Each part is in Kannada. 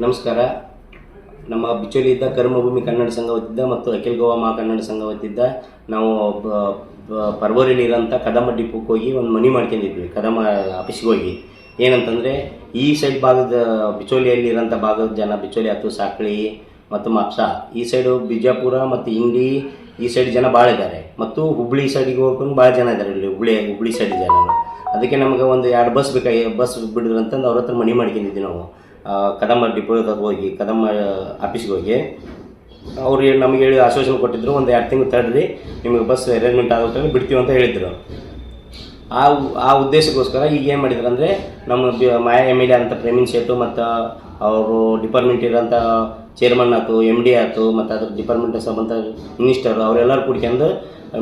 ನಮಸ್ಕಾರ. ನಮ್ಮ ಬಿಚ್ಚೋಲಿಯಿಂದ ಕರ್ಮಭೂಮಿ ಕನ್ನಡ ಸಂಘ ಹೊತ್ತಿದ್ದ ಮತ್ತು ಅಖಿಲ್ ಗೋವಾ ಮಹಾ ಕನ್ನಡ ಸಂಘ ಹೊತ್ತಿದ್ದ ನಾವು ಪರ್ವರಿ ನೀರಂತ ಕದಮ ಡಿಪೋಕ್ಕೆ ಹೋಗಿ ಒಂದು ಮನಿ ಮಾಡ್ಕೊಂಡಿದ್ವಿ, ಕದಮ ಆಫೀಸ್ಗೆ ಹೋಗಿ. ಏನಂತಂದರೆ ಈ ಸೈಡ್ ಭಾಗದ ಬಿಚೋಲಿಯಲ್ಲಿರೋಂಥ ಭಾಗದ ಜನ ಬಿಚೋಲಿ ಆಯ್ತು ಸಾಕಳಿ ಮತ್ತು ಮಾಪ್ಸಾ. ಈ ಸೈಡು ಬಿಜಾಪುರ ಮತ್ತು ಇಂಡಿ ಈ ಸೈಡ್ ಜನ ಭಾಳ ಇದ್ದಾರೆ ಮತ್ತು ಹುಬ್ಳಿ ಸೈಡಿಗೆ ಹೋಗ್ಕೊಂಡು ಭಾಳ ಜನ ಇದ್ದಾರೆ ಇಲ್ಲಿ ಹುಬ್ಳಿ ಹುಬ್ಳಿ ಸೈಡ್ ಜನ. ಅದಕ್ಕೆ ನಮಗೆ ಒಂದು ಎರಡು ಬಸ್ ಬೇಕಾಗಿ ಬಸ್ ಬಿಡಿದ್ರಂತಂದು ಅವ್ರ ಹತ್ರ ಮನಿ ಮಾಡ್ಕೊಂಡಿದ್ವಿ ನಾವು. ಆ, ಕದಮ ಹೋಗಿ ಕದಮ್ಮ ಆಫೀಸ್ಗೆ ಹೋಗಿ ಅವ್ರು ನಮಗೆ ಹೇಳಿ ಆಶ್ವಾಸನೆ ಕೊಟ್ಟಿದ್ರು ಒಂದು ಎರಡು ತಿಂಗಳು ತಡ್ರಿ ನಿಮಗೆ ಬಸ್ ಅರೇಂಜ್ಮೆಂಟ್ ಆಗೋಟ್ರಲ್ಲಿ ಬಿಡ್ತೀವಿ ಅಂತ ಹೇಳಿದ್ರು. ಆ ಆ ಉದ್ದೇಶಕ್ಕೋಸ್ಕರ ಈಗ ಏನು ಮಾಡಿದ್ರು ಅಂದರೆ ನಮ್ಮ ಮಾಯಾ ಎಂ ಎಲ್ ಎ ಅಂಥ ಪ್ರೇಮಿನ್ ಶೇಟು ಮತ್ತು ಅವರು ಡಿಪಾರ್ಟ್ಮೆಂಟ್ ಇರೋಂಥ ಚೇರ್ಮನ್ ಆಯ್ತು ಎಂ ಡಿ ಆಯ್ತು ಮತ್ತು ಅದ್ರ ಡಿಪಾರ್ಟ್ಮೆಂಟ್ ಸಂಬಂಧ ಮಿನಿಸ್ಟರ್ ಅವರೆಲ್ಲರೂ ಕೂಡ್ಕೊಂಡು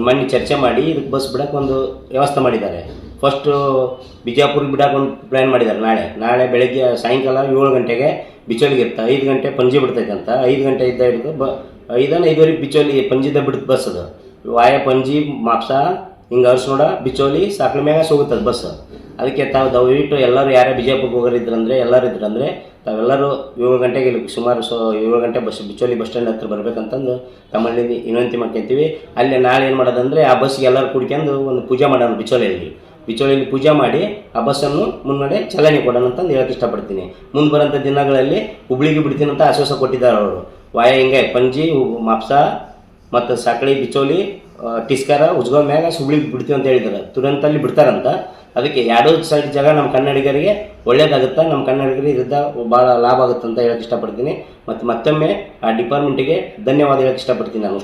ಮನ್ನಿ ಚರ್ಚೆ ಮಾಡಿ ಇದಕ್ಕೆ ಬಸ್ ಬಿಡೋಕ್ಕೆ ಒಂದು ವ್ಯವಸ್ಥೆ ಮಾಡಿದ್ದಾರೆ. ಫಸ್ಟು ಬಿಜಾಪುರ್ಗೆ ಬಿಡಕ್ಕೆ ಒಂದು ಪ್ಲ್ಯಾನ್ ಮಾಡಿದ್ದಾರೆ ನಾಳೆ. ನಾಳೆ ಬೆಳಗ್ಗೆ ಸಾಯಂಕಾಲ ಏಳು ಗಂಟೆಗೆ ಬಿಚೋಲಿಗೆ ಇರ್ತಾ. ಐದು ಗಂಟೆ ಪಂಜಿ ಬಿಡ್ತೈತೆ ಅಂತ ಐದು ಗಂಟೆ ಇದ್ದ ಹಿಡಿದು ಬ, ಐದನ ಐದುವರೆಗೆ ಬಿಚೋಲಿ ಪಂಜಿದ ಬಿಡ್ತು ಬಸ್ ಅದು. ವಾಯ ಪಂಜಿ, ಮಾಪ್ಸ, ಹಿಂಗೆ ಅರ್ಸೋಡ ಬಿಚೋಲಿ ಸಾಕಳ ಮ್ಯಾಗ ಹೋಗುತ್ತದೆ ಬಸ್. ಅದಕ್ಕೆ ತಾವು ದಯವಿಟ್ಟು ಎಲ್ಲರೂ ಯಾರೇ ಬಿಜಾಪುರ್ಗೆ ಹೋಗೋರಿದ್ರಂದ್ರೆ, ಎಲ್ಲರೂ ಇದ್ರಂದರೆ ತಾವೆಲ್ಲರೂ ಏಳು ಗಂಟೆಗೆ ಇಲ್ಲಿ ಸುಮಾರು ಸೊ, ಏಳು ಗಂಟೆ ಬಸ್ ಬಿಚೋಲಿ ಬಸ್ ಸ್ಟ್ಯಾಂಡ್ ಹತ್ರ ಬರಬೇಕಂತಂದು ತಮ್ಮಲ್ಲಿ ವಿನಂತಿ ಮಾಡ್ಕೊಂತೀವಿ. ಅಲ್ಲಿ ನಾಳೆ ಏನು ಮಾಡೋದಂದ್ರೆ ಆ ಬಸ್ಸಿಗೆ ಎಲ್ಲರೂ ಕುಡ್ಕೊಂಡು ಒಂದು ಪೂಜೆ ಮಾಡೋಣ ಬಿಚೋಲಿಯಲ್ಲಿ ಬಿಚೋಳಿಯಲ್ಲಿ ಪೂಜೆ ಮಾಡಿ ಆ ಬಸ್ಸನ್ನು ಮುನ್ನಡೆ ಚಲನೆ ಕೊಡೋಣ ಅಂತಂದು ಹೇಳಕ್ಕೆ ಇಷ್ಟಪಡ್ತೀನಿ. ಮುಂದೆ ಬರೋಂಥ ದಿನಗಳಲ್ಲಿ ಹುಬ್ಳಿಗೆ ಬಿಡ್ತೀನಿ ಅಂತ ಆಶ್ವಾಸ ಕೊಟ್ಟಿದ್ದಾರೆ ಅವರು. ವಾಯ ಹಿಂಗೆ, ಪಂಜಿ ಮಾಪ್ಸಾ ಮತ್ತು ಸಾಕಳಿ, ಬಿಚೋಲಿ ಟಿಸ್ಕಾರ ಉಜ್ಗೋ ಮ್ಯಾಗ ಹುಬ್ಳಿಗೆ ಬಿಡ್ತೀವಿ ಅಂತ ಹೇಳಿದ್ದಾರೆ. ತುರಂತಲ್ಲಿ ಬಿಡ್ತಾರಂತ. ಅದಕ್ಕೆ ಎರಡೂ ಸೈಡ್ ಜಾಗ ನಮ್ಮ ಕನ್ನಡಿಗರಿಗೆ ಒಳ್ಳೇದಾಗುತ್ತೆ, ನಮ್ಮ ಕನ್ನಡಿಗರಿಗೆ ಇದರಿಂದ ಭಾಳ ಲಾಭ ಆಗುತ್ತೆ ಅಂತ ಹೇಳಕ್ಕೆ ಇಷ್ಟಪಡ್ತೀನಿ. ಮತ್ತು ಮತ್ತೊಮ್ಮೆ ಆ ಡಿಪಾರ್ಟ್ಮೆಂಟಿಗೆ ಧನ್ಯವಾದ ಹೇಳಕ್ಕೆ ಇಷ್ಟಪಡ್ತೀನಿ ನಾನು.